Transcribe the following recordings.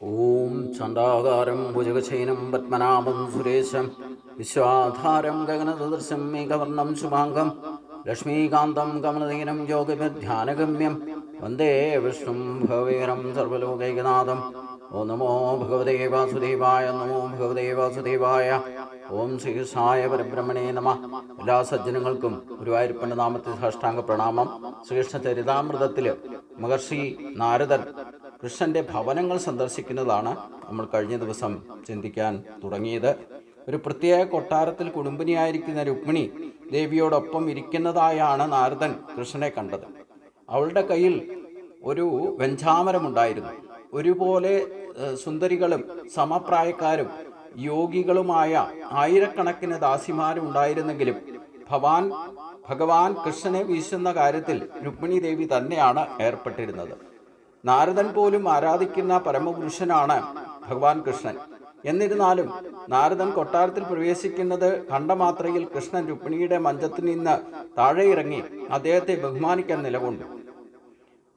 ഓം ചണ്ടാകാരം ഭുജകശൈനം പത്മനാഭം സുരേശം വിശ്വാധാരം ഗഗനസദൃശം മേഘവർണം ശുഭാംഗം ലക്ഷ്മീകാന്തം കമലനീനം യോഗധ്യാനഗമ്യം വന്ദേ വിഷ്ണും ഭവീരം സർവലോകൈകനാഥം ഓ നമോ ഭഗവതേ വാസുദേവായ നമോ ഭഗവതേ വാസുദേവായ. ഓം ശ്രീകൃഷ്ണായ പരബ്രഹ്മണേ നമ. എല്ലാ സജ്ജനങ്ങൾക്കും ഗുരുവായൂരപ്പന്റെ നാമത്തെ സാഷ്ടാംഗ പ്രണാമം. ശ്രീകൃഷ്ണ ചരിതാമൃതത്തിൽ മഹർഷി നാരദൻ കൃഷ്ണന്റെ ഭവനങ്ങൾ സന്ദർശിക്കുന്നതാണ് നമ്മൾ കഴിഞ്ഞ ദിവസം ചിന്തിക്കാൻ തുടങ്ങിയത്. ഒരു പ്രത്യേക കൊട്ടാരത്തിൽ കുടുംബിനിയായിരിക്കുന്ന രുക്മിണി ദേവിയോടൊപ്പം ഇരിക്കുന്നതായാണ് നാരദൻ കൃഷ്ണനെ കണ്ടത്. അവളുടെ കയ്യിൽ ഒരു വെഞ്ചാമരമുണ്ടായിരുന്നു. ഒരുപോലെ സുന്ദരികളും സമപ്രായക്കാരും യോഗികളുമായ ആയിരക്കണക്കിന് ദാസിമാരും ഉണ്ടായിരുന്നെങ്കിലും ഭവാൻ ഭഗവാൻ കൃഷ്ണനെ വീശുന്ന കാര്യത്തിൽ രുക്മിണി ദേവി തന്നെയാണ് ഏർപ്പെട്ടിരുന്നത്. നാരദൻ പോലും ആരാധിക്കുന്ന പരമപുരുഷനാണ് ഭഗവാൻ കൃഷ്ണൻ. എന്നിരുന്നാലും നാരദൻ കൊട്ടാരത്തിൽ പ്രവേശിക്കുന്നത് കണ്ട മാത്രയിൽ കൃഷ്ണൻ രുക്മിണിയുടെ മഞ്ചത്തിൽ നിന്ന് താഴെ ഇറങ്ങി അദ്ദേഹത്തെ ബഹുമാനിക്കാൻ നിലകൊണ്ടു.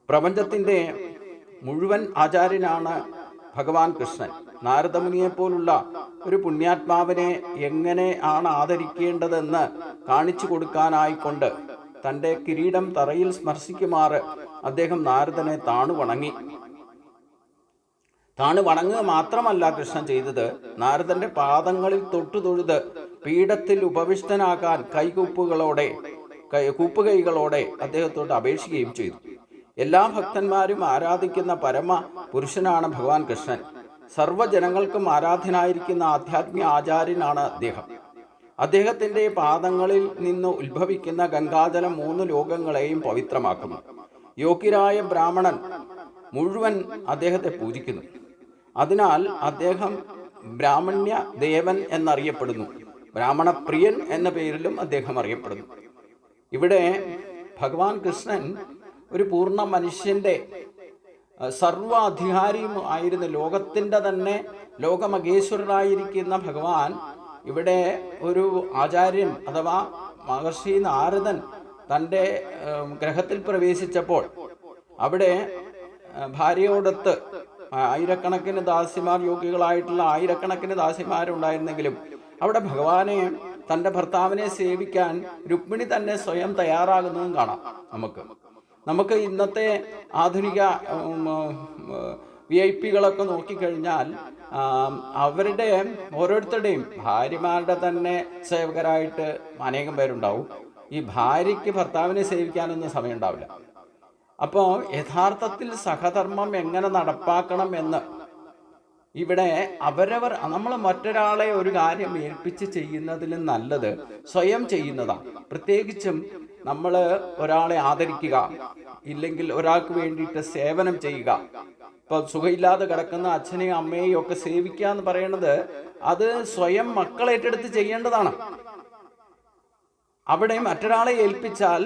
പ്രപഞ്ചത്തിന്റെ മുഴുവൻ ആചാര്യനാണ് ഭഗവാൻ കൃഷ്ണൻ. നാരദമുനിയെ പോലുള്ള ഒരു പുണ്യാത്മാവിനെ എങ്ങനെയാണ് ആദരിക്കേണ്ടതെന്ന് കാണിച്ചു കൊടുക്കാനായിക്കൊണ്ട് തന്റെ കിരീടം തറയിൽ സ്പർശിക്കുമാറ് അദ്ദേഹം നാരദനെ താണു വണങ്ങി. താണു വണങ്ങുക മാത്രമല്ല കൃഷ്ണൻ ചെയ്തത്. നാരദന്റെ പാദങ്ങളിൽ തൊട്ടു തൊഴുത് പീഠത്തിൽ ഉപവിഷ്ടനാകാൻ കൈകൂപ്പുകളോടെ കൂപ്പുകൈകളോടെ അദ്ദേഹത്തോട് അപേക്ഷിക്കുകയും ചെയ്തു. എല്ലാ ഭക്തന്മാരും ആരാധിക്കുന്ന പരമ പുരുഷനാണ് ഭഗവാൻ കൃഷ്ണൻ. സർവജനങ്ങൾക്കും ആരാധനായിരിക്കുന്ന ആധ്യാത്മിക ആചാര്യനാണ് അദ്ദേഹം. അദ്ദേഹത്തിന്റെ പാദങ്ങളിൽ നിന്ന് ഉത്ഭവിക്കുന്ന ഗംഗാജലം മൂന്ന് ലോകങ്ങളെയും പവിത്രമാക്കുന്നു. യോഗ്യരായ ബ്രാഹ്മണൻ മുഴുവൻ അദ്ദേഹത്തെ പൂജിക്കുന്നു. അതിനാൽ അദ്ദേഹം ബ്രാഹ്മണ്യ ദേവൻ എന്നറിയപ്പെടുന്നു. ബ്രാഹ്മണപ്രിയൻ എന്ന പേരിലും അദ്ദേഹം അറിയപ്പെടുന്നു. ഇവിടെ ഭഗവാൻ കൃഷ്ണൻ ഒരു പൂർണ മനുഷ്യന്റെ സർവാധികാരിയും ആയിരുന്ന ലോകത്തിന്റെ തന്നെ ലോകമകേശ്വരനായിരിക്കുന്ന ഭഗവാൻ ഇവിടെ ഒരു ആചാര്യൻ അഥവാ മഹർഷി നാരദൻ തന്റെ ഗ്രഹത്തിൽ പ്രവേശിച്ചപ്പോൾ അവിടെ ഭാര്യയോടൊത്ത് ആയിരക്കണക്കിന് ദാസിമാർ യോഗികളായിട്ടുള്ള ആയിരക്കണക്കിന് ദാസിമാരുണ്ടായിരുന്നെങ്കിലും അവിടെ ഭഗവാനെ തന്റെ ഭർത്താവിനെ സേവിക്കാൻ രുക്മിണി തന്നെ സ്വയം തയ്യാറാകുന്നതും കാണാം നമുക്ക്. നമുക്ക് ഇന്നത്തെ ആധുനിക വി ഐ പികളൊക്കെ നോക്കിക്കഴിഞ്ഞാൽ അവരുടെ ഓരോരുത്തരുടെയും ഭാര്യമാരുടെ തന്നെ സേവകരായിട്ട് അനേകം പേരുണ്ടാവും. ഈ ഭാര്യയ്ക്ക് ഭർത്താവിനെ സേവിക്കാനൊന്നും സമയം ഉണ്ടാവില്ല അപ്പോൾ യഥാർത്ഥത്തിൽ സഹധർമ്മം എങ്ങനെ നടപ്പാക്കണം എന്ന് ഇവിടെ അവരവർ നമ്മൾ മറ്റൊരാളെ ഒരു കാര്യം ഏൽപ്പിച്ച് ചെയ്യുന്നതിലും നല്ലത് സ്വയം ചെയ്യുന്നതാണ്. പ്രത്യേകിച്ചും നമ്മൾ ഒരാളെ ആദരിക്കുക ഇല്ലെങ്കിൽ ഒരാൾക്ക് വേണ്ടിയിട്ട് സേവനം ചെയ്യുക. ഇപ്പൊ സുഖമില്ലാതെ കിടക്കുന്ന അച്ഛനെയും അമ്മയെയും ഒക്കെ സേവിക്കുക എന്ന് പറയുന്നത് അത് സ്വയം മക്കളേറ്റെടുത്ത് ചെയ്യേണ്ടതാണ്. അവിടെ മറ്റൊരാളെ ഏൽപ്പിച്ചാൽ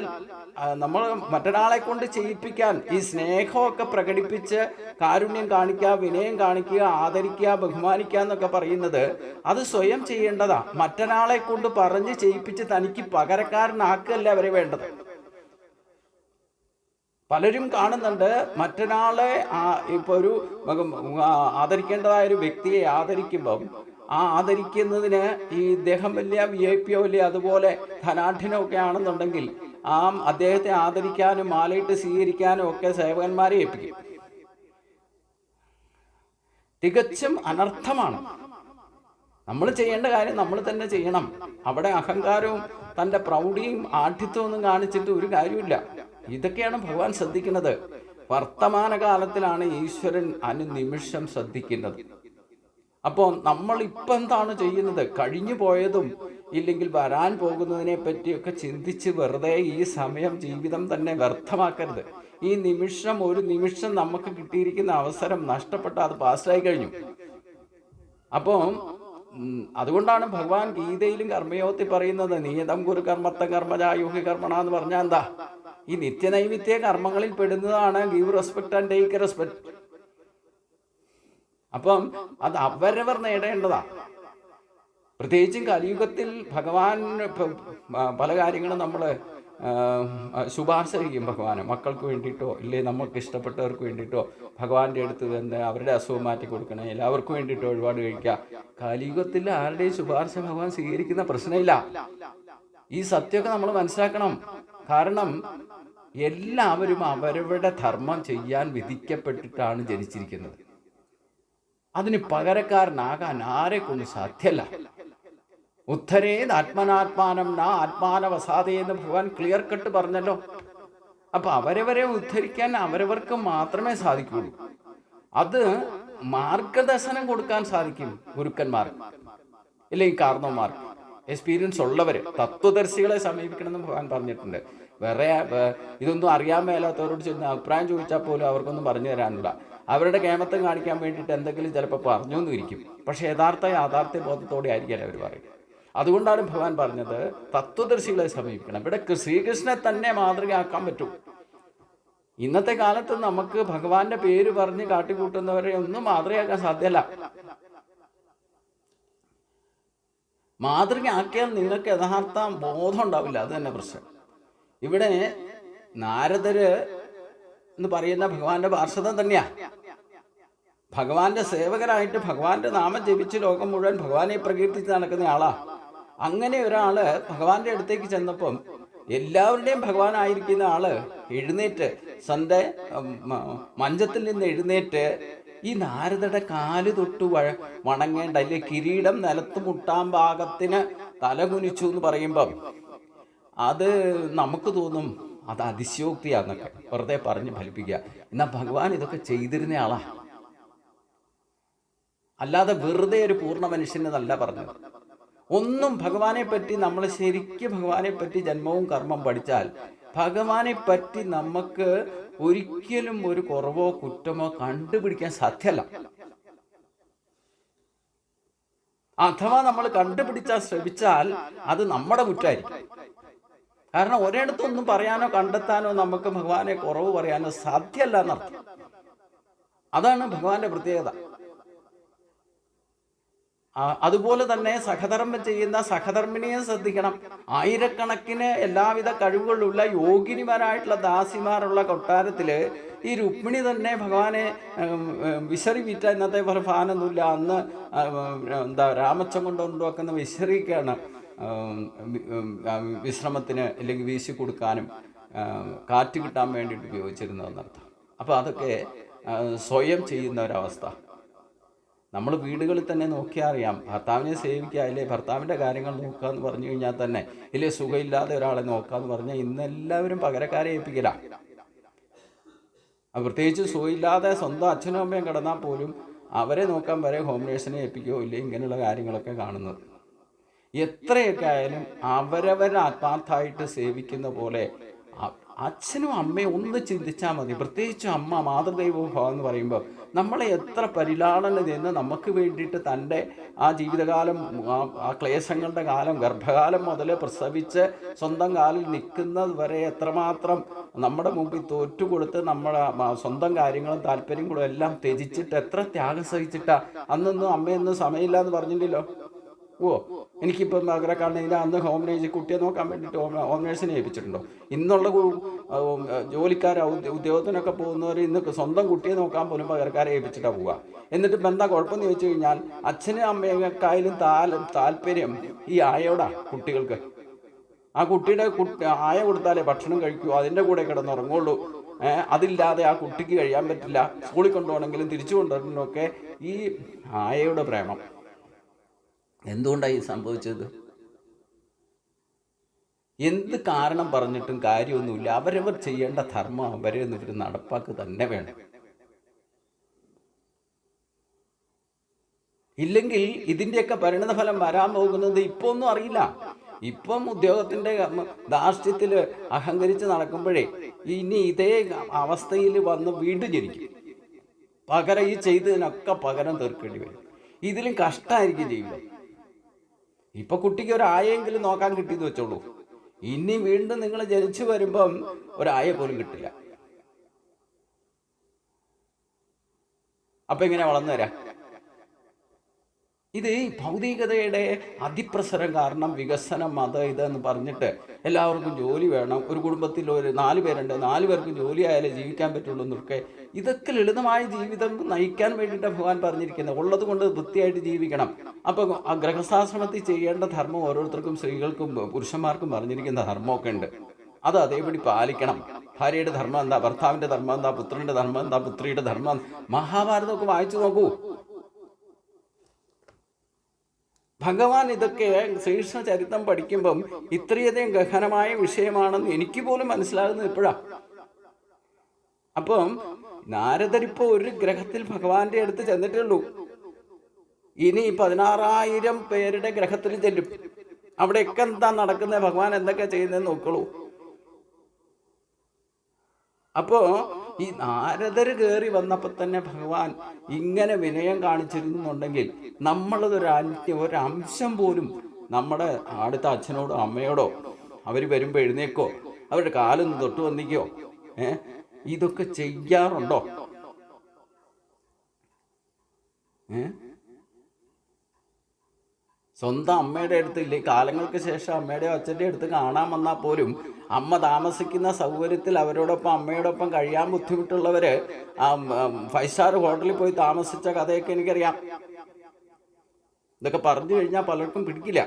നമ്മൾ മറ്റൊരാളെ കൊണ്ട് ചെയ്യിപ്പിക്കാൻ ഈ സ്നേഹമൊക്കെ പ്രകടിപ്പിച്ച് കാരുണ്യം കാണിക്കുക വിനയം കാണിക്കുക ആദരിക്കുക ബഹുമാനിക്കുക എന്നൊക്കെ പറയുന്നത് അത് സ്വയം ചെയ്യേണ്ടതാ. മറ്റൊരാളെ കൊണ്ട് പറഞ്ഞ് ചെയ്യിപ്പിച്ച് തനിക്ക് പകരക്കാരനാക്കുകയല്ല അവരെ വേണ്ടത്. പലരും കാണുന്നുണ്ട് മറ്റൊരാളെ ഇപ്പൊ ഒരു ആദരിക്കേണ്ടതായ ഒരു വ്യക്തിയെ ആദരിക്കുമ്പം ആ ആദരിക്കുന്നതിന് ഈ ഇദ്ദേഹം വലിയ വി ഐ പിയോ വലിയ അതുപോലെ ധനാഠ്യനോ ഒക്കെ ആണെന്നുണ്ടെങ്കിൽ ആ അദ്ദേഹത്തെ ആദരിക്കാനും മാലയിട്ട് സ്വീകരിക്കാനും ഒക്കെ സേവകന്മാരെ ഏൽപ്പിക്കും. തികച്ചും അനർത്ഥമാണ്. നമ്മൾ ചെയ്യേണ്ട കാര്യം നമ്മൾ തന്നെ ചെയ്യണം. അവിടെ അഹങ്കാരവും തന്റെ പ്രൗഢിയും ആഠ്യത്വവും കാണിച്ചിട്ട് ഒരു കാര്യമില്ല ഇതൊക്കെയാണ് ഭഗവാൻ ശ്രദ്ധിക്കുന്നത്. വർത്തമാനകാലത്തിലാണ് ഈശ്വരൻ അനുനിമിഷം ശ്രദ്ധിക്കുന്നത്. അപ്പോൾ നമ്മൾ ഇപ്പം എന്താണ് ചെയ്യുന്നത്? കഴിഞ്ഞു പോയതും ഇല്ലെങ്കിൽ വരാൻ പോകുന്നതിനെ പറ്റിയൊക്കെ ചിന്തിച്ച് വെറുതെ ഈ സമയം ജീവിതം തന്നെ വ്യർത്ഥമാക്കരുത്. ഈ നിമിഷം ഒരു നിമിഷം നമുക്ക് കിട്ടിയിരിക്കുന്ന അവസരം നഷ്ടപ്പെട്ട അത് പാസ്റ്റായി കഴിഞ്ഞു. അപ്പോൾ ഉം, അതുകൊണ്ടാണ് ഭഗവാൻ ഗീതയിലും കർമ്മയോഗത്തിൽ പറയുന്നത് നിയതം ഗുരു കർമ്മത്ത കർമ്മജായുഹി കർമ്മണ എന്ന് പറഞ്ഞാൽ എന്താ? ഈ നിത്യനൈമിത്യ കർമ്മങ്ങളിൽ പെടുന്നതാണ് give respect and take respect. അപ്പം അത് അവരവർ നേടേണ്ടതാ. പ്രത്യേകിച്ചും കലിയുഗത്തിൽ ഭഗവാൻ പല കാര്യങ്ങളും നമ്മൾ ശുപാർശ ചെയ്യും ഭഗവാന്. മക്കൾക്ക് വേണ്ടിയിട്ടോ ഇല്ലേ നമുക്ക് ഇഷ്ടപ്പെട്ടവർക്ക് വേണ്ടിയിട്ടോ ഭഗവാന്റെ അടുത്ത് തന്നെ അവരുടെ അസുഖം മാറ്റി കൊടുക്കണേ എല്ലാവർക്കും വേണ്ടിയിട്ടോ ഒരുപാട് കഴിക്കുക. കലിയുഗത്തിൽ ആരുടെയും ശുപാർശ ഭഗവാൻ സ്വീകരിക്കുന്ന പ്രശ്നമില്ല. ഈ സത്യമൊക്കെ നമ്മൾ മനസ്സിലാക്കണം. കാരണം എല്ലാവരും അവരവരുടെ ധർമ്മം ചെയ്യാൻ വിധിക്കപ്പെട്ടിട്ടാണ് ജനിച്ചിരിക്കുന്നത്. അതിന് പകരക്കാരനാകാൻ ആരെ കൊണ്ട് സാധ്യല്ല ഉദ്ധരേത് ആത്മനാത്മാനം നാ ആത്മാനവസാദേ എന്ന് ഭഗവാൻ ക്ലിയർ കട്ട് പറഞ്ഞല്ലോ. അപ്പൊ അവരവരെ ഉദ്ധരിക്കാൻ അവരവർക്ക് മാത്രമേ സാധിക്കുള്ളൂ. അത് മാർഗദർശനം കൊടുക്കാൻ സാധിക്കും ഗുരുക്കന്മാർ ഇല്ലെങ്കിൽ കാരണവന്മാർക്ക് എക്സ്പീരിയൻസ് ഉള്ളവർ തത്വദർശികളെ സമീപിക്കണമെന്ന് ഭഗവാൻ പറഞ്ഞിട്ടുണ്ട്. വേറെ ഇതൊന്നും അറിയാൻ മേലാത്തവരോട് ചെന്ന് അഭിപ്രായം ചോദിച്ചാൽ പോലും അവർക്കൊന്നും പറഞ്ഞു തരാനില്ല. അവരുടെ കേമത്തം കാണിക്കാൻ വേണ്ടിയിട്ട് എന്തെങ്കിലും ചിലപ്പോൾ പറഞ്ഞു എന്നും ഇരിക്കും. പക്ഷേ യഥാർത്ഥ യാഥാർത്ഥ്യ ബോധത്തോടെ ആയിരിക്കും അവർ പറയും. അതുകൊണ്ടാണ് ഭഗവാൻ പറഞ്ഞത് തത്വദർശികളെ സമീപിക്കണം. ഇവിടെ ശ്രീകൃഷ്ണനെ തന്നെ മാതൃകയാക്കാൻ പറ്റും. ഇന്നത്തെ കാലത്ത് നമുക്ക് ഭഗവാന്റെ പേര് പറഞ്ഞ് കാട്ടിക്കൂട്ടുന്നവരെ ഒന്നും മാതൃകയാക്കാൻ സാധ്യമല്ല. മാതൃകയാക്കിയാൽ നിങ്ങൾക്ക് യഥാർത്ഥ ബോധം ഉണ്ടാവില്ല. അത് തന്നെ പ്രശ്നം. ഇവിടെ നാരദര് എന്ന് പറയുന്ന ഭഗവാന്റെ പാർശ്വതം തന്നെയാ. ഭഗവാന്റെ സേവകരായിട്ട് ഭഗവാന്റെ നാമം ജപിച്ച് ലോകം മുഴുവൻ ഭഗവാനെ പ്രകീർത്തിച്ച് നടക്കുന്ന ആളാ. അങ്ങനെ ഒരാൾ ഭഗവാന്റെ അടുത്തേക്ക് ചെന്നപ്പം എല്ലാവരുടെയും ഭഗവാനായിരിക്കുന്ന ആൾ എഴുന്നേറ്റ് തന്റെ മഞ്ചത്തിൽ നിന്ന് എഴുന്നേറ്റ് ഈ നാരദയുടെ കാൽ തൊട്ട് വണങ്ങേണ്ട അല്ലെ കിരീടം നിലത്ത് മുട്ടാൻ പാകത്തിന് തല കുനിച്ചു എന്ന് പറയുമ്പം അത് നമുക്ക് തോന്നും അത് അതിശയോക്തിയാന്നൊക്കെ വെറുതെ പറഞ്ഞ് ഫലിപ്പിക്കുക. എന്നാ ഭഗവാൻ ഇതൊക്കെ ചെയ്തിരുന്ന ആളാ. അല്ലാതെ വെറുതെ ഒരു പൂർണ മനുഷ്യനെന്നല്ല പറഞ്ഞത്. ഒന്നും ഭഗവാനെ പറ്റി നമ്മൾ ശരിക്കും ഭഗവാനെ പറ്റി ജന്മവും കർമ്മം പഠിച്ചാൽ ഭഗവാനെ പറ്റി നമുക്ക് ഒരിക്കലും ഒരു കുറവോ കുറ്റമോ കണ്ടുപിടിക്കാൻ സാധ്യമല്ല അഥവാ നമ്മൾ കണ്ടുപിടിച്ചാൽ ശ്രമിച്ചാൽ അത് നമ്മുടെ കുറ്റമായിരിക്കും. കാരണം ഒരിടത്തൊന്നും പറയാനോ കണ്ടെത്താനോ നമുക്ക് ഭഗവാനെ കുറവ് പറയാനോ സാധ്യമല്ല എന്നർത്ഥം. അതാണ് ഭഗവാന്റെ പ്രത്യേകത. അതുപോലെ തന്നെ സഹധർമ്മം ചെയ്യുന്ന സഹധർമ്മിണിയെ ശ്രദ്ധിക്കണം. ആയിരക്കണക്കിന് എല്ലാവിധ കഴിവുകളുള്ള യോഗിനിമാരായിട്ടുള്ള ദാസിമാരുള്ള കൊട്ടാരത്തിൽ ഈ രുക്മിണി തന്നെ ഭഗവാനെ വിശറി വിറ്റ ഇന്നത്തെ പോലെ ഫാനൊന്നുമില്ല. അന്ന് എന്താ രാമച്ചം ഉം, ഉം, വിശ്രമത്തിന് അല്ലെങ്കിൽ വീശി കൊടുക്കാനും കാറ്റ് കിട്ടാൻ വേണ്ടിയിട്ട് ഉപയോഗിച്ചിരുന്നതെന്നർത്ഥം അപ്പോൾ അതൊക്കെ സ്വയം ചെയ്യുന്ന ഒരവസ്ഥ. നമ്മൾ വീടുകളിൽ തന്നെ നോക്കിയാൽ അറിയാം ഭർത്താവിനെ സേവിക്കുക അല്ലേ ഭർത്താവിന്റെ കാര്യങ്ങൾ നോക്കുക എന്ന് പറഞ്ഞു കഴിഞ്ഞാൽ തന്നെ ഇല്ലേ സുഖമില്ലാതെ ഒരാളെ നോക്കുക എന്ന് പറഞ്ഞാൽ ഇന്നെല്ലാവരും പകരക്കാരെ ഏൽപ്പിക്കില്ല പ്രത്യേകിച്ച് സുഖമില്ലാതെ സ്വന്തം അച്ഛനും അമ്മയും കിടന്നാൽ പോലും അവരെ നോക്കാൻ വരെ ഹോം നേഴ്സിനെ ഏൽപ്പിക്കുകയോ ഇല്ലേ ഇങ്ങനെയുള്ള കാര്യങ്ങളൊക്കെ കാണുന്നത്. എത്രയൊക്കെ ആയാലും അവരവരെ ആത്മാർത്ഥമായിട്ട് സേവിക്കുന്ന പോലെ അച്ഛനും അമ്മയും ഒന്ന് ചിന്തിച്ചാൽ മതി. പ്രത്യേകിച്ചും അമ്മ മാതൃദൈവഭാവം എന്ന് പറയുമ്പോൾ നമ്മളെ എത്ര പരിലാളന നിന്ന് നമുക്ക് വേണ്ടിയിട്ട് തന്റെ ആ ജീവിതകാലം ആ- ക്ലേശങ്ങളുടെ കാലം ഗർഭകാലം മുതൽ പ്രസവിച്ച് സ്വന്തം കാലിൽ നിൽക്കുന്നത് വരെ എത്രമാത്രം നമ്മുടെ മുമ്പിൽ തോറ്റുകൊടുത്ത് നമ്മുടെ സ്വന്തം കാര്യങ്ങളും താല്പര്യങ്ങളും എല്ലാം ത്യജിച്ചിട്ട് എത്ര ത്യാഗം സഹിച്ചിട്ടാ അന്നൊന്നും അമ്മയൊന്നും സമയമില്ല എന്ന് പറഞ്ഞില്ലല്ലോ? ഓ എനിക്കിപ്പം മകരെ കാണുന്നതിന് അന്ന് ഹോം നേഴ്സ് കുട്ടിയെ നോക്കാൻ വേണ്ടിയിട്ട് ഹോം ഹോം നേഴ്സിനെ ഏൽപ്പിച്ചിട്ടുണ്ടോ? ഇന്നുള്ള ജോലിക്കാർ ഉദ്യ- ഉദ്യോഗത്തിനൊക്കെ പോകുന്നവർ ഇന്ന് സ്വന്തം കുട്ടിയെ നോക്കാൻ പോലും പകരക്കാരെ ഏൽപ്പിച്ചിട്ടാണ് പോവുക എന്നിട്ട് ഇപ്പം എന്താ കുഴപ്പമെന്ന് ചോദിച്ചു കഴിഞ്ഞാൽ അച്ഛനും അമ്മയെക്കായാലും താൽ താല്പര്യം ഈ ആയോടാ കുട്ടികൾക്ക്. ആ കുട്ടിയുടെ കുട്ടി ആയ കൊടുത്താലേ ഭക്ഷണം കഴിക്കൂ അതിന്റെ കൂടെ കിടന്നുറങ്ങുള്ളൂ. അതില്ലാതെ ആ കുട്ടിക്ക് കഴിയാൻ പറ്റില്ല. സ്കൂളിൽ കൊണ്ടുപോകണമെങ്കിലും തിരിച്ചു കൊണ്ടുവരണമെങ്കിലും ഒക്കെ ഈ ആയയുടെ പ്രേമം. എന്തുകൊണ്ടാണ് ഈ സംഭവിച്ചത്? എന്ത് കാരണം പറഞ്ഞിട്ടും കാര്യമൊന്നുമില്ല. അവരവർ ചെയ്യേണ്ട ധർമ്മം അവരെ ഇവർ നടപ്പാക്ക് തന്നെ വേണം. ഇല്ലെങ്കിൽ ഇതിന്റെയൊക്കെ പരിണതഫലം വരാൻ പോകുന്നത് ഇപ്പോൾ ഒന്നും അറിയില്ല. ഇപ്പം ഉദ്യോഗത്തിന്റെ ധാർഷ്ട്യത്തിൽ അഹങ്കരിച്ച് നടക്കുമ്പോഴേ ഇനി ഇതേ അവസ്ഥയിൽ വന്ന് വീണ്ടും ജനിക്കും. പകരം ഈ ചെയ്തതിനൊക്കെ പകരം തീർക്കേണ്ടി വരും. ഇതിലും കഷ്ടമായിരിക്കും ജീവിതം. ഇപ്പൊ കുട്ടിക്ക് ഒരു ആയെങ്കിലും നോക്കാൻ കിട്ടിയെന്ന് വെച്ചോളൂ. ഇനി വീണ്ടും നിങ്ങൾ ജനിച്ചു വരുമ്പം ഒരായ പോലും കിട്ടില്ല. അപ്പൊ എങ്ങനെയാ വളർന്നു വരാ? ഇത് ഈ ഭൗതികതയുടെ അതിപ്രസരം കാരണം വികസനം അത് ഇതെന്ന് പറഞ്ഞിട്ട് എല്ലാവർക്കും ജോലി വേണം. ഒരു കുടുംബത്തിൽ ഒരു നാല് പേരുണ്ട്. നാല് പേർക്കും ജോലി ആയാലേ ജീവിക്കാൻ പറ്റുള്ളൂ എന്നൊക്കെ. ഇതൊക്കെ ലളിതമായ ജീവിതം നയിക്കാൻ വേണ്ടിയിട്ട് ഭഗവാൻ പറഞ്ഞിരിക്കുന്നത് ഉള്ളത് കൊണ്ട് വൃത്തിയായിട്ട് ജീവിക്കണം. അപ്പോൾ ആ ഗൃഹസ്ഥാശ്രമത്തിൽ ചെയ്യേണ്ട ധർമ്മം ഓരോരുത്തർക്കും സ്ത്രീകൾക്കും പുരുഷന്മാർക്കും പറഞ്ഞിരിക്കുന്ന ധർമ്മമൊക്കെ ഉണ്ട്. അത് അതേപടി പാലിക്കണം. ഭാര്യയുടെ ധർമ്മം എന്താ? ഭർത്താവിന്റെ ധർമ്മം എന്താ? പുത്രന്റെ ധർമ്മം എന്താ? പുത്രിയുടെ ധർമ്മം മഹാഭാരതമൊക്കെ വായിച്ചു നോക്കൂ. ഭഗവാൻ ഇതൊക്കെ ശ്രീകൃഷ്ണ ചരിത്രം പഠിക്കുമ്പം ഇത്രയധികം ഗഹനമായ വിഷയമാണെന്ന് എനിക്ക് പോലും മനസ്സിലാകുന്നത് ഇപ്പോഴാണ് അപ്പം നാരദരിപ്പോ ഒരു ഗ്രഹത്തിൽ ഭഗവാന്റെ അടുത്ത് ചെന്നിട്ടുള്ളൂ. ഇനി പതിനാറായിരം പേരുടെ ഗ്രഹത്തിൽ ചെല്ലും. അവിടെയൊക്കെ എന്താ നടക്കുന്നത് ഭഗവാൻ എന്തൊക്കെ ചെയ്യുന്നതെന്ന് നോക്കുള്ളൂ. അപ്പോ ഈ നാരദർ കയറി വന്നപ്പോൾ തന്നെ ഭഗവാൻ ഇങ്ങനെ വിനയം കാണിച്ചിരുന്നുണ്ടെങ്കിൽ നമ്മളതൊരു അഞ്ച് ഒരു അംശം പോലും നമ്മുടെ അടുത്ത അച്ഛനോടോ അമ്മയോടോ അവർ വരുമ്പോൾ എഴുന്നേക്കോ അവരുടെ കാലൊന്ന് തൊട്ട് വന്നിക്കോ ഏ? ഇതൊക്കെ ചെയ്യാറുണ്ടോ? ഏ? സ്വന്തം അമ്മയുടെ അടുത്ത് ഇല്ലേ? കാലങ്ങൾക്ക് ശേഷം അമ്മയുടെ അച്ഛന്റെ അടുത്ത് കാണാൻ വന്നാൽ പോലും അമ്മ താമസിക്കുന്ന സൗകര്യത്തിൽ അവരോടൊപ്പം അമ്മയോടൊപ്പം കഴിയാൻ ബുദ്ധിമുട്ടുള്ളവർ ഫൈവ് സ്റ്റാർ ഹോട്ടലിൽ പോയി താമസിച്ച കഥയൊക്കെ എനിക്കറിയാം. ഇതൊക്കെ പറഞ്ഞു കഴിഞ്ഞാൽ പലർക്കും പിടിക്കില്ല.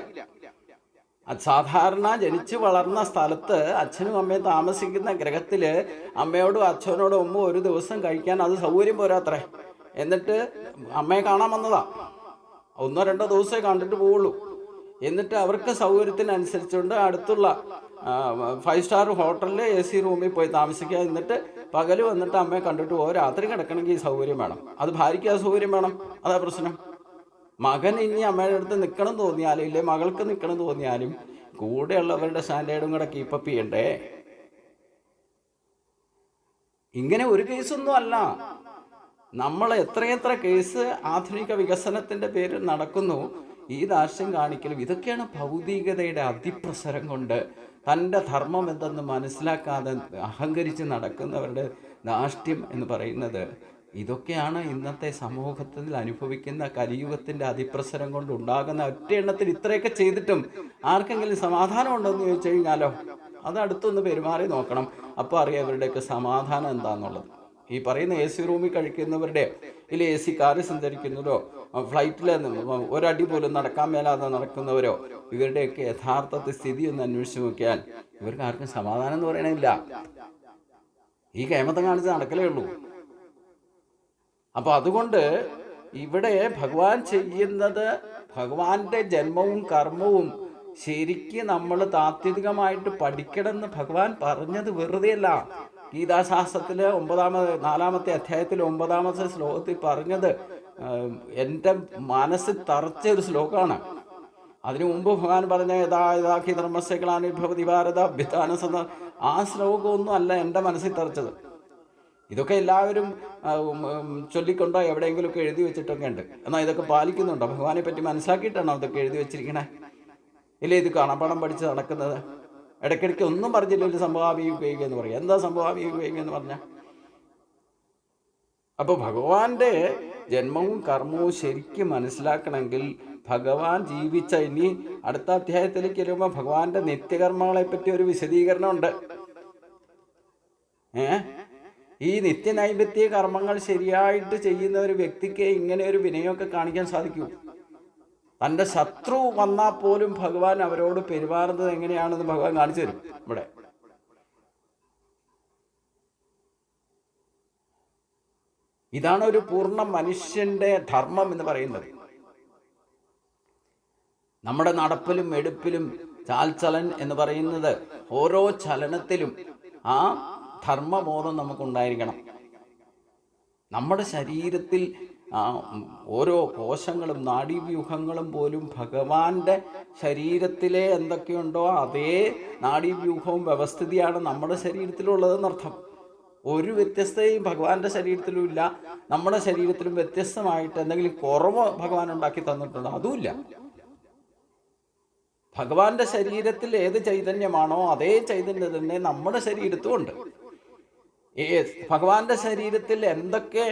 സാധാരണ ജനിച്ചു വളർന്ന സ്ഥലത്ത് അച്ഛനും അമ്മയും താമസിക്കുന്ന ഗ്രഹത്തിൽ അമ്മയോടും അച്ഛനോടും ഒമ്പ ഒരു ദിവസം കഴിക്കാൻ അത് സൗകര്യം പോരാത്രേ. എന്നിട്ട് അമ്മയെ കാണാൻ വന്നതാ. ഒന്നോ രണ്ടോ ദിവസമേ കണ്ടിട്ട് പോവുള്ളൂ. എന്നിട്ട് അവർക്ക് സൗകര്യത്തിനനുസരിച്ചുകൊണ്ട് അടുത്തുള്ള ഫൈവ് സ്റ്റാർ ഹോട്ടലിൽ എ സി റൂമിൽ പോയി താമസിക്കുക. എന്നിട്ട് പകൽ വന്നിട്ട് അമ്മയെ കണ്ടിട്ട് പോകും രാത്രി കിടക്കണമെങ്കിൽ ഈ സൗകര്യം വേണം. അത് ഭാര്യയ്ക്ക് ആ സൗകര്യം വേണം. അതാ പ്രശ്നം. മകൻ ഇനി അമ്മയുടെ അടുത്ത് നിൽക്കണം തോന്നിയാലും ഇല്ലേ? മകൾക്ക് നിൽക്കണം തോന്നിയാലും കൂടെയുള്ളവരുടെ സ്റ്റാൻഡേർഡും കൂടെ കീപ്പപ്പ് ചെയ്യണ്ടേ? ഇങ്ങനെ ഒരു കേസൊന്നും അല്ല. നമ്മൾ എത്രയെത്ര കേസ് ആധുനിക വികസനത്തിന്റെ പേരിൽ നടക്കുന്നു. ഈ ദാർഷ്ട്യം കാണിക്കലും ഇതൊക്കെയാണ് ഭൗതികതയുടെ അതിപ്രസരം കൊണ്ട് തന്റെ ധർമ്മം എന്തെന്ന് മനസ്സിലാക്കാതെ അഹങ്കരിച്ച് നടക്കുന്നവരുടെ ദാഷ്ട്യം എന്ന് പറയുന്നത്. ഇതൊക്കെയാണ് ഇന്നത്തെ സമൂഹത്തിൽ അനുഭവിക്കുന്ന കലിയുഗത്തിന്റെ അതിപ്രസരം കൊണ്ട് ഉണ്ടാകുന്ന ഒറ്റ എണ്ണത്തിൽ ഇത്രയൊക്കെ ചെയ്തിട്ടും ആർക്കെങ്കിലും സമാധാനം ഉണ്ടോ എന്ന് ചോദിച്ചു കഴിഞ്ഞാലോ? അത് അടുത്തൊന്ന് പെരുമാറി നോക്കണം. അപ്പോൾ അറിയാം ഇവരുടെയൊക്കെ സമാധാനം എന്താന്നുള്ളത്. ഈ പറയുന്ന എ സി റൂമിൽ കഴിക്കുന്നവരുടെ ഇല്ല എ സി കാറിൽ സഞ്ചരിക്കുന്നവരോ ഫ്ലൈറ്റിൽ ഒരടി പോലും നടക്കാൻ മേലാതെ നടക്കുന്നവരോ ഇവരുടെയൊക്കെ യഥാർത്ഥത്തെ സ്ഥിതി ഒന്ന് അന്വേഷിച്ച് നോക്കിയാൽ ഇവർക്ക് ആർക്കും സമാധാനം എന്ന് പറയണില്ല. ഈ കേമത്തം കാണിച്ച് നടക്കലേ ഉള്ളൂ. അപ്പൊ അതുകൊണ്ട് ഇവിടെ ഭഗവാൻ ചെയ്യുന്നത് ഭഗവാന്റെ ജന്മവും കർമ്മവും ശരിക്ക് നമ്മൾ താത്വികമായിട്ട് പഠിക്കണമെന്ന് ഭഗവാൻ പറഞ്ഞത് വെറുതെയല്ല. ഗീതാശാസ്ത്രത്തിലെ ഒമ്പതാമത് നാലാമത്തെ അധ്യായത്തിൽ ഒമ്പതാമത്തെ ശ്ലോകത്തിൽ പറഞ്ഞത് എന്റെ മനസ്സിൽ തറച്ച ഒരു ശ്ലോകമാണ്. അതിനു മുമ്പ് ഭഗവാൻ പറഞ്ഞ യഥാ യഥാഖി ധർമ്മസ്യകളാനുഭവതി ഭാരത അഭ്യുത്ഥാന സന്ദ ആ ശ്ലോകമൊന്നും അല്ല എന്റെ മനസ്സിൽ തറച്ചത്. ഇതൊക്കെ എല്ലാവരും ചൊല്ലിക്കൊണ്ടോ എവിടെയെങ്കിലുമൊക്കെ എഴുതി വെച്ചിട്ടൊക്കെ ഉണ്ട്. എന്നാൽ ഇതൊക്കെ പാലിക്കുന്നുണ്ടോ? ഭഗവാനെ പറ്റി മനസ്സിലാക്കിയിട്ടാണോ അതൊക്കെ എഴുതി വെച്ചിരിക്കണേ? ഇല്ലേ ഇത് കാണാപ്പാടം പഠിച്ച് നടക്കുന്നത്. ഇടയ്ക്കിടയ്ക്ക് ഒന്നും പറഞ്ഞില്ല ഒരു സംഭവാമി ഉപയോഗിക്കുക എന്ന് പറയും. എന്താ സംഭവാമി ഉപയോഗിക്കുക എന്ന് പറഞ്ഞാൽ അപ്പോൾ ഭഗവാന്റെ ജന്മവും കർമ്മവും ശരിക്കും മനസ്സിലാക്കണമെങ്കിൽ ഭഗവാൻ ജീവിച്ച ഇനി അടുത്ത അധ്യായത്തിലേക്ക് വരുമ്പോൾ ഭഗവാന്റെ നിത്യകർമ്മങ്ങളെ പറ്റി ഒരു വിശദീകരണമുണ്ട്. ഏ? ഈ നിത്യനൈമിത്യ കർമ്മങ്ങൾ ശരിയായിട്ട് ചെയ്യുന്ന ഒരു വ്യക്തിക്ക് ഇങ്ങനെ ഒരു വിനയമൊക്കെ കാണിക്കാൻ സാധിക്കും. തന്റെ ശത്രു വന്നാൽ പോലും ഭഗവാൻ അവരോട് പെരുമാറുന്നത് എങ്ങനെയാണെന്ന് ഭഗവാൻ കാണിച്ചു തരും ഇവിടെ. ഇതാണ് ഒരു പൂർണ മനുഷ്യന്റെ ധർമ്മം എന്ന് പറയുന്നത്. നമ്മുടെ നടപ്പിലും എടുപ്പിലും ചാൽച്ചലൻ എന്ന് പറയുന്നത് ഓരോ ചലനത്തിലും ആ ധർമ്മബോധം നമുക്കുണ്ടായിരിക്കണം. നമ്മുടെ ശരീരത്തിൽ ഓരോ കോശങ്ങളും നാഡീവ്യൂഹങ്ങളും പോലും ഭഗവാന്റെ ശരീരത്തിലെ എന്തൊക്കെയുണ്ടോ അതേ നാഡീവ്യൂഹവും വ്യവസ്ഥിതിയാണ് നമ്മുടെ ശരീരത്തിലുള്ളതെന്നർത്ഥം. ഒരു വ്യത്യസ്തയും ഭഗവാന്റെ ശരീരത്തിലും ഇല്ല. നമ്മുടെ ശരീരത്തിലും വ്യത്യസ്തമായിട്ട് എന്തെങ്കിലും കുറവ് ഭഗവാൻ ഉണ്ടാക്കി തന്നിട്ടുണ്ടോ? അതുമില്ല. ഭഗവാന്റെ ശരീരത്തിൽ ഏത് ചൈതന്യമാണോ അതേ ചൈതന്യം തന്നെ നമ്മുടെ ശരീരത്തും ഉണ്ട്. ഭഗവാന്റെ ശരീരത്തിൽ എന്തൊക്കെ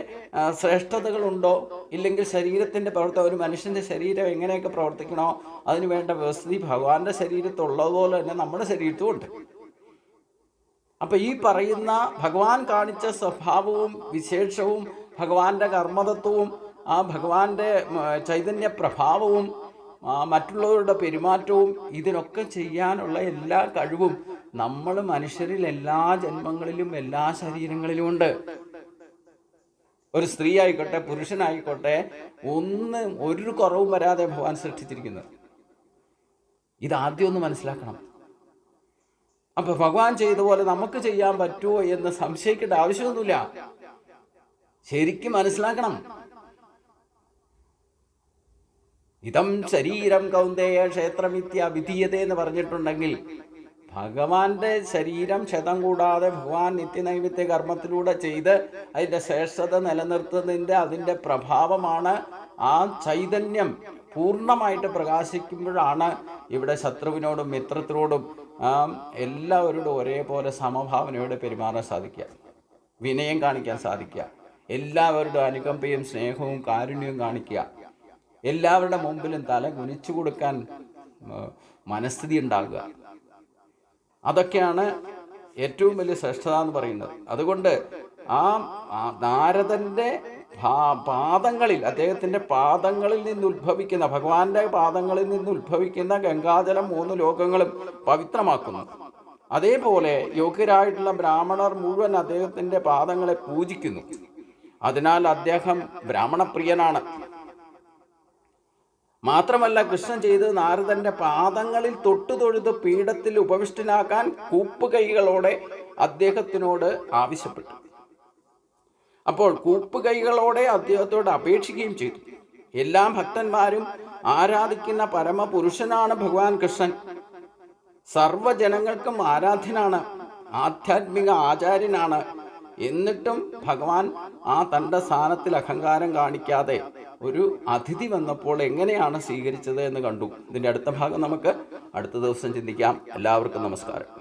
ശ്രേഷ്ഠതകളുണ്ടോ? ഇല്ലെങ്കിൽ ശരീരത്തിന്റെ പ്രവർത്തനം ഒരു മനുഷ്യന്റെ ശരീരം എങ്ങനെയൊക്കെ പ്രവർത്തിക്കണോ? അതിന് വേണ്ട വ്യവസ്ഥിതി ഭഗവാന്റെ ശരീരത്തുള്ളതുപോലെ തന്നെ നമ്മുടെ ശരീരത്തും ഉണ്ട്. അപ്പൊ ഈ പറയുന്ന ഭഗവാൻ കാണിച്ച സ്വഭാവവും വിശേഷവും ഭഗവാന്റെ കർമ്മതത്വവും ആ ഭഗവാന്റെ ചൈതന്യ പ്രഭാവവും മറ്റുള്ളവരുടെ പെരുമാറ്റവും ഇതിനൊക്കെ ചെയ്യാനുള്ള എല്ലാ കഴിവും നമ്മൾ മനുഷ്യരിൽ എല്ലാ ജന്മങ്ങളിലും എല്ലാ ശരീരങ്ങളിലും ഉണ്ട്. ഒരു സ്ത്രീ ആയിക്കോട്ടെ പുരുഷനായിക്കോട്ടെ ഒന്ന് ഒരു കുറവും വരാതെ ഭഗവാൻ സൃഷ്ടിച്ചിരിക്കുന്നത്. ഇതാദ്യം ഒന്ന് മനസ്സിലാക്കണം. അപ്പൊ ഭഗവാൻ ചെയ്ത പോലെ നമുക്ക് ചെയ്യാൻ പറ്റുമോ എന്ന് സംശയിക്കേണ്ട ആവശ്യമൊന്നുമില്ല. ശരിക്കും മനസ്സിലാക്കണം. ഇതം ശരീരം കൗന്ദേയ ക്ഷേത്രമിത്യ വിധീയത എന്ന് പറഞ്ഞിട്ടുണ്ടെങ്കിൽ ഭഗവാന്റെ ശരീരം ക്ഷതം കൂടാതെ ഭഗവാൻ നിത്യനൈമിത്യ കർമ്മത്തിലൂടെ ചെയ്ത് അതിന്റെ ശ്രേഷ്ഠത നിലനിർത്തുന്നതിന്റെ അതിന്റെ പ്രഭാവമാണ് ആ ചൈതന്യം പൂർണമായിട്ട് പ്രകാശിക്കുമ്പോഴാണ് ഇവിടെ ശത്രുവിനോടും മിത്രത്തിനോടും എല്ലാവരോടും ഒരേപോലെ സമഭാവനയോടെ പെരുമാറാൻ സാധിക്കുക. വിനയം കാണിക്കാൻ സാധിക്കുക. എല്ലാവരുടെ അനുകമ്പയും സ്നേഹവും കാരുണ്യവും കാണിക്കുക. എല്ലാവരുടെ മുമ്പിലും തല കുനിച്ചു കൊടുക്കാൻ മനസ്ഥിതി ഉണ്ടാകുക. അതൊക്കെയാണ് ഏറ്റവും വലിയ ശ്രേഷ്ഠത എന്ന് പറയുന്നത്. അതുകൊണ്ട് ആ നാരദന്റെ പാദങ്ങളിൽ അദ്ദേഹത്തിന്റെ പാദങ്ങളിൽ നിന്ന് ഉത്ഭവിക്കുന്ന ഭഗവാന്റെ പാദങ്ങളിൽ നിന്ന് ഉത്ഭവിക്കുന്ന ഗംഗാജലം മൂന്ന് ലോകങ്ങളും പവിത്രമാക്കുന്നു. അതേപോലെ യോഗ്യരായിട്ടുള്ള ബ്രാഹ്മണർ മുഴുവൻ അദ്ദേഹത്തിന്റെ പാദങ്ങളെ പൂജിക്കുന്നു. അതിനാൽ അദ്ദേഹം ബ്രാഹ്മണപ്രിയനാണ്. മാത്രമല്ല കൃഷ്ണൻ ചെയ്ത് നാരദന്റെ പാദങ്ങളിൽ തൊട്ടു തൊഴുത് പീഠത്തിൽ ഉപവിഷ്ടനാക്കാൻ കൂപ്പുകൈകളോടെ അദ്ദേഹത്തിനോട് ആവശ്യപ്പെട്ടു. അപ്പോൾ കൂപ്പുകൈകളോടെ അദ്ദേഹത്തോട് അപേക്ഷിക്കുകയും ചെയ്തു. എല്ലാ ഭക്തന്മാരും ആരാധിക്കുന്ന പരമപുരുഷനാണ് ഭഗവാൻ കൃഷ്ണൻ. സർവജനങ്ങൾക്കും ആരാധ്യനാണ് ആധ്യാത്മിക ആചാര്യനാണ്. എന്നിട്ടും ഭഗവാൻ ആ തന്റെ സ്ഥാനത്തിൽ അഹങ്കാരം കാണിക്കാതെ ഒരു അതിഥി വന്നപ്പോൾ എങ്ങനെയാണ് സ്വീകരിച്ചത് എന്ന് കണ്ടു. ഇതിന്റെ അടുത്ത ഭാഗം നമുക്ക് അടുത്ത ദിവസം ചിന്തിക്കാം. എല്ലാവർക്കും നമസ്കാരം.